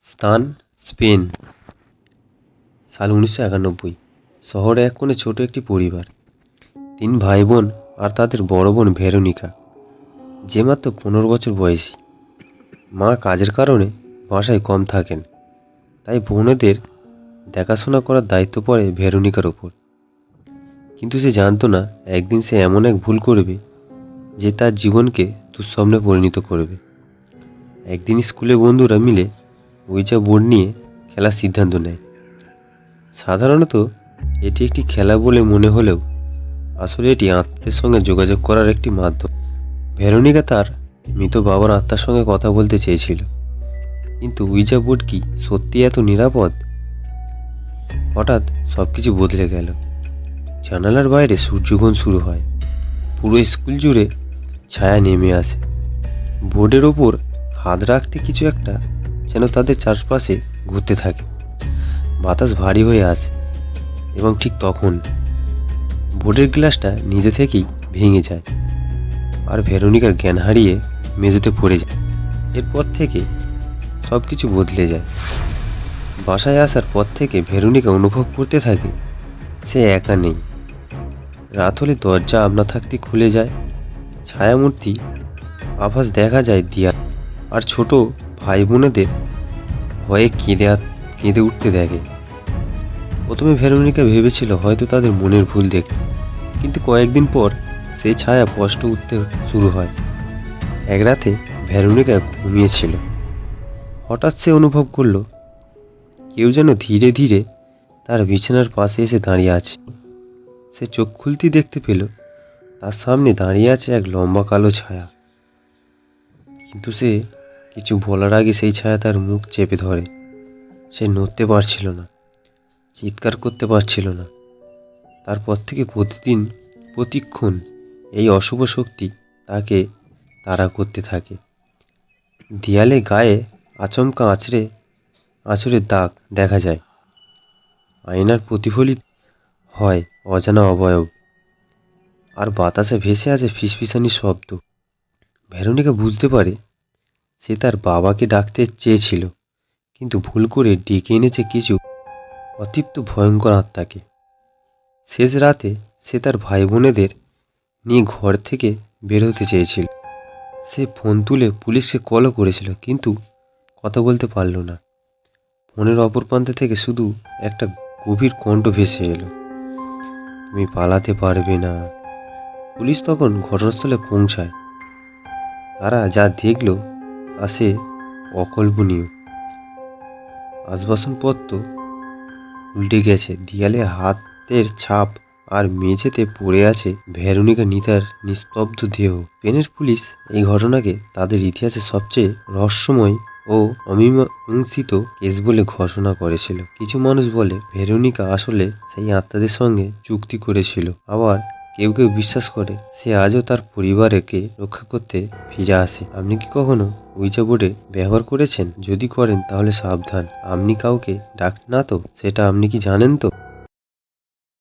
স্থান, স্পেন। সাল উনিশশো একানব্বই। শহরে এক কোণে ছোট একটি পরিবার। তিন ভাই বোন আর তাদের বড় বোন ভেরোনিকা। যে মাত্র পনেরো বছর বয়সী। মা কাজের কারণে বাসায় কম থাকেন। তাই বোনেদের দেখাশোনা করার দায়িত্ব পড়ে ভেরোনিকার ওপর। কিন্তু সে জানতো না, একদিন সে এমন এক ভুল করবে যে তার জীবনকে দুঃস্বপ্নে পরিণত করবে। একদিন স্কুলে বন্ধুরা মিলে ওইচা বোর্ড নিয়ে খেলার সিদ্ধান্ত নেয়। সাধারণত এটি একটি খেলা বলে মনে হলেও আসলে এটি আত্মাদের সঙ্গে যোগাযোগ করার একটি মাধ্যম। ভেরোনিকা তার মৃত বাবার আত্মার সঙ্গে কথা বলতে চেয়েছিল। কিন্তু উইজা বোর্ড কি সত্যি এত নিরাপদ? হঠাৎ সব কিছু বদলে গেল। জানালার বাইরে সূর্যগ্রহণ শুরু হয়। পুরো স্কুল জুড়ে ছায়া নেমে আসে। বোর্ডের ওপর হাত রাখতে কিছু একটা যেন তাদের চারপাশে ঘুরতে থাকে। বাতাস ভারী হয়ে আসে এবং ঠিক তখন বোর্ডের গ্লাসটা নিজে থেকেই ভেঙে যায় আর ভেরোনিকার জ্ঞান হারিয়ে মেঝেতে পড়ে যায়। এরপর থেকে সব কিছু বদলে যায়। বাসায় আসার পর থেকে ভেরোনিকা অনুভব করতে থাকে, সে একা নেই। রাত হলে দরজা আপনা থাকতে খুলে যায়, ছায়ামূর্তি, আভাস দেখা যায় দিয়া, আর ছোট ভাই বোনেদের ভয়ে কেঁদে কেঁদে উঠতে দেখে প্রথমে ভেরোনিকা ভেবেছিল হয়তো তাদের মনের ভুল দেখ কিন্তু কয়েকদিন পর সেই ছায়া স্পষ্ট উঠতে শুরু হয়। এক রাতে ভেরোনিকা ঘুমিয়েছিল। হঠাৎ সে অনুভব করল, কেউ যেন ধীরে ধীরে তার বিছানার পাশে এসে দাঁড়িয়ে আছে। সে চোখ খুলতেই দেখতে পেল, তার সামনে দাঁড়িয়ে আছে এক লম্বা কালো ছায়া। কিন্তু সে কিছু বলার আগে সেই ছায়া তার মুখ চেপে ধরে। সে নড়তে পারছিল না, চিৎকার করতে পারছিল না। তারপর থেকে প্রতিদিন, প্রতিক্ষণ এই অশুভ শক্তি তাকে তাড়া করতে থাকে। দেয়ালে গায়ে আচমকা আঁচড়ে আঁচড়ের দাগ দেখা যায়। আয়নার প্রতিফলিত হয় অজানা অবয়ব। আর বাতাসে ভেসে আছে ফিসফিসানি শব্দ। ভেরোনিকা বুঝতে পারে সে তার বাবাকে ডাকতে চেয়েছিল, কিন্তু ভুল করে ডেকে এনেছে কিছু অতৃপ্ত ভয়ঙ্কর আত্মাকে। শেষ রাতে সে তার ভাই বোনেদের নিয়ে ঘর থেকে বের হতে চেয়েছিল। সে ফোন তুলে পুলিশকে কলও করেছিল, কিন্তু কথা বলতে পারল না। ফোনের অপর প্রান্ত থেকে শুধু একটা গভীর কণ্ঠ ভেসে এলো, তুমি পালাতে পারবে না। পুলিশ তখন ঘটনাস্থলে পৌঁছায়। তারা যা দেখল আসে অকল্পনীয়। আসবাসনপত্র উল্টে গেছে, দেয়ালে হাতের ছাপ আর মেঝেতে পড়ে আছে ভেরোনিকা নিতার নিস্তব্ধ দেহ। পেনের পুলিশ এই ঘটনাকে তাদের ইতিহাসে সবচেয়ে রহস্যময় ও অমীমাংসিত কেস বলে ঘোষণা করেছিল। কিছু মানুষ বলে, ভেরোনিকা আসলে সেই আত্মাদের সঙ্গে চুক্তি করেছিল। আবার কেউ কেউ বিশ্বাস করে সে আজও তার পরিবারকে রক্ষা করতে ফিরে আসে। আপনি কি কখনো উইচা বোর্ডে ব্যবহার করেছেন? যদি করেন, তাহলে সাবধান। আপনি কাউকে ডাক না তো? সেটা আপনি কি জানেন তো?